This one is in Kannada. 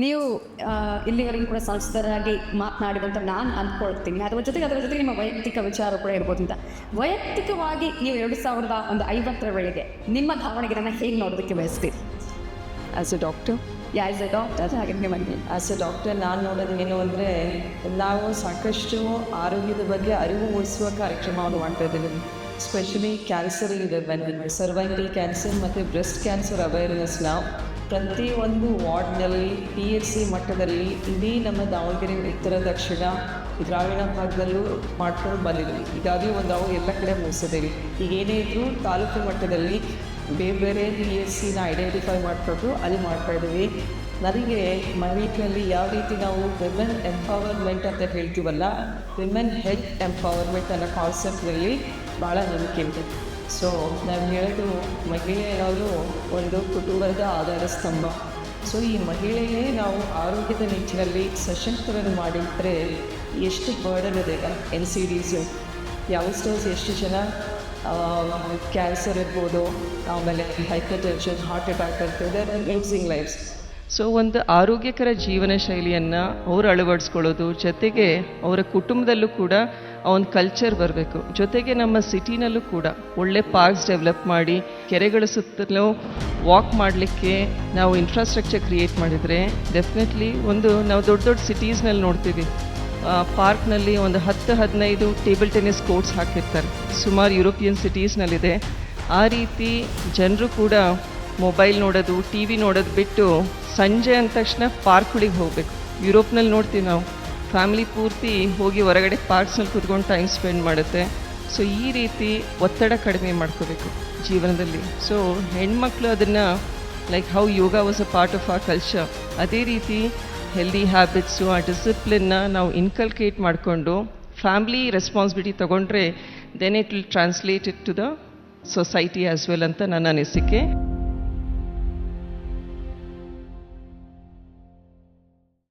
ನೀವು ಇಲ್ಲಿವರೆಗೂ ಕೂಡ ಸಂಸ್ಥರಾಗಿ ಮಾತನಾಡಿದಂತ ನಾನು ಅಂದ್ಕೊಳ್ತೀನಿ. ಅದರ ಜೊತೆಗೆ ಅದರ ಜೊತೆಗೆ ನಿಮ್ಮ ವೈಯಕ್ತಿಕ ವಿಚಾರ ಕೂಡ ಇರ್ಬೋದು ಅಂತ. ವೈಯಕ್ತಿಕವಾಗಿ ನೀವು ಎರಡು ಸಾವಿರದ ಒಂದು ಐವತ್ತರ ವೇಳೆಗೆ ನಿಮ್ಮ ದಾವಣಗೆರೆನ ಹೇಗೆ ನೋಡೋದಕ್ಕೆ ಬಯಸ್ತೀರಿ? As a doctor as a doctor ಹಾಗೆ ನಿಮಗೆ ಆಸ್ ಎ ಡಾಕ್ಟರ್ ನಾನು ನೋಡೋದು ಏನು ಅಂದರೆ ನಾವು ಸಾಕಷ್ಟು ಆರೋಗ್ಯದ ಬಗ್ಗೆ ಅರಿವು ಮೂಡಿಸುವ ಕಾರ್ಯಕ್ರಮವನ್ನು ಮಾಡ್ತಾ ಇದ್ದೀವಿ. ಸ್ಪೆಷಲಿ ಕ್ಯಾನ್ಸರ್ ಇದೆ ಸರ್ವೈಕಲ್ ಕ್ಯಾನ್ಸರ್ ಮತ್ತು ಬ್ರೆಸ್ಟ್ ಕ್ಯಾನ್ಸರ್ ಅವೇರ್ನೆಸ್ನ ಪ್ರತಿಯೊಂದು ವಾರ್ಡ್ನಲ್ಲಿ ಪಿ ಎಚ್ ಸಿ ಮಟ್ಟದಲ್ಲಿ ಇಡೀ ನಮ್ಮ ದಾವಣಗೆರೆ ಉತ್ತರ, ದಕ್ಷಿಣ, ಗ್ರಾಮೀಣ ಭಾಗದಲ್ಲೂ ಮಾಡ್ಕೊಂಡು ಬಂದಿದ್ದೀವಿ. ಈಗಾಗಲೇ ಒಂದು ನಾವು ಎಲ್ಲ ಕಡೆ ಮುಗಿಸಿದ್ದೀವಿ. ಈಗ ಏನೇ ಇದ್ದರೂ ತಾಲೂಕು ಮಟ್ಟದಲ್ಲಿ ಬೇರೆ ಬೇರೆ ಪಿ ಎಚ್ ಸಿನ ಐಡೆಂಟಿಫೈ ಮಾಡಿಕೊಂಡು ಅಲ್ಲಿ ಮಾಡ್ತಾ ಇದ್ದೀವಿ. ನನಗೆ ಮೈವೀಕ್ನಲ್ಲಿ ಯಾವ ರೀತಿ ನಾವು ವಿಮೆನ್ ಎಂಪವರ್ಮೆಂಟ್ ಅಂತ ಹೇಳ್ತೀವಲ್ಲ ವಿಮೆನ್ ಹೆಲ್ತ್ ಎಂಪವರ್ಮೆಂಟ್ ಅನ್ನೋ ಕಾನ್ಸೆಪ್ಟ್ನಲ್ಲಿ ಭಾಳ ನಂಬಿಕೆ ಇದೆ. ಸೊ ನಾನು ಹೇಳೋದು ಮಹಿಳೆ ಅನ್ನೋದು ಒಂದು ಕುಟುಂಬದ ಆಧಾರ ಸ್ತಂಭ. ಸೊ ಈ ಮಹಿಳೆಯೇ ನಾವು ಆರೋಗ್ಯದ ನಿಟ್ಟಿನಲ್ಲಿ ಸಶಕ್ತರನ್ನು ಮಾಡಿದರೆ ಎಷ್ಟು ಬರ್ಡನ್ ಇದೆ ಎನ್ ಸಿ ಡಿಸು ಯಂಗ್ಸ್ಟರ್ಸ್ ಎಷ್ಟು ಜನ ಕ್ಯಾನ್ಸರ್ ಇರ್ಬೋದು, ಆಮೇಲೆ ಹೈಪರ್ ಟೆನ್ಷನ್ ಹಾರ್ಟ್ ಅಟ್ಯಾಕ್ ಅಂತ ಲೂಸಿಂಗ್ ಲೈಫ್ಸ್ ಸೊ ಒಂದು ಆರೋಗ್ಯಕರ ಜೀವನ ಶೈಲಿಯನ್ನು ಅವರು ಅಳವಡಿಸ್ಕೊಳ್ಳೋದು, ಜೊತೆಗೆ ಅವರ ಕುಟುಂಬದಲ್ಲೂ ಕೂಡ ಒಂದು ಕಲ್ಚರ್ ಬರಬೇಕು. ಜೊತೆಗೆ ನಮ್ಮ ಸಿಟಿನಲ್ಲೂ ಕೂಡ ಒಳ್ಳೆ ಪಾರ್ಕ್ಸ್ ಡೆವಲಪ್ ಮಾಡಿ, ಕೆರೆಗಳ ಸುತ್ತಲೂ ವಾಕ್ ಮಾಡಲಿಕ್ಕೆ ನಾವು ಇನ್ಫ್ರಾಸ್ಟ್ರಕ್ಚರ್ ಕ್ರಿಯೇಟ್ ಮಾಡಿದರೆ ಡೆಫಿನೆಟ್ಲಿ ಒಂದು ನಾವು ದೊಡ್ಡ ದೊಡ್ಡ ಸಿಟೀಸ್ನಲ್ಲಿ ನೋಡ್ತೀವಿ. ಪಾರ್ಕ್ನಲ್ಲಿ ಒಂದು ಹತ್ತು, ಹದಿನೈದು ಟೇಬಲ್ ಟೆನ್ನಿಸ್ ಕೋರ್ಟ್ಸ್ ಹಾಕಿರ್ತಾರೆ. ಸುಮಾರು ಯುರೋಪಿಯನ್ ಸಿಟೀಸ್ನಲ್ಲಿದೆ ಆ ರೀತಿ ಜನರು ಕೂಡ ಮೊಬೈಲ್ ನೋಡೋದು ಟಿ ವಿ ನೋಡೋದು ಬಿಟ್ಟು ಸಂಜೆ ಅಂದ ತಕ್ಷಣ ಪಾರ್ಕ್ಗಳಿಗೆ ಹೋಗಬೇಕು. ಯುರೋಪ್ನಲ್ಲಿ ನೋಡ್ತೀವಿ ನಾವು. ಫ್ಯಾಮಿಲಿ ಪೂರ್ತಿ ಹೋಗಿ ಹೊರಗಡೆ ಪಾರ್ಕ್ಸ್ನಲ್ಲಿ ಕೂತ್ಕೊಂಡು ಟೈಮ್ ಸ್ಪೆಂಡ್ ಮಾಡುತ್ತೆ. ಸೊ, ಈ ರೀತಿ ಒತ್ತಡ ಕಡಿಮೆ ಮಾಡ್ಕೋಬೇಕು ಜೀವನದಲ್ಲಿ. ಸೊ, ಹೆಣ್ಮಕ್ಳು ಅದನ್ನು like how yoga was a part of a culture ಅದೇ ರೀತಿ ಹೆಲ್ದಿ ಹ್ಯಾಬಿಟ್ಸು ಆ ಡಿಸಿಪ್ಲಿನ್ನ ನಾವು ಇನ್ಕಲ್ಕೇಟ್ ಮಾಡಿಕೊಂಡು ಫ್ಯಾಮ್ಲಿ ರೆಸ್ಪಾನ್ಸಿಬಿಲಿಟಿ ತೊಗೊಂಡ್ರೆ then it will translated to the society as well ಅಂತ ನನ್ನ ಅನಿಸಿಕೆ.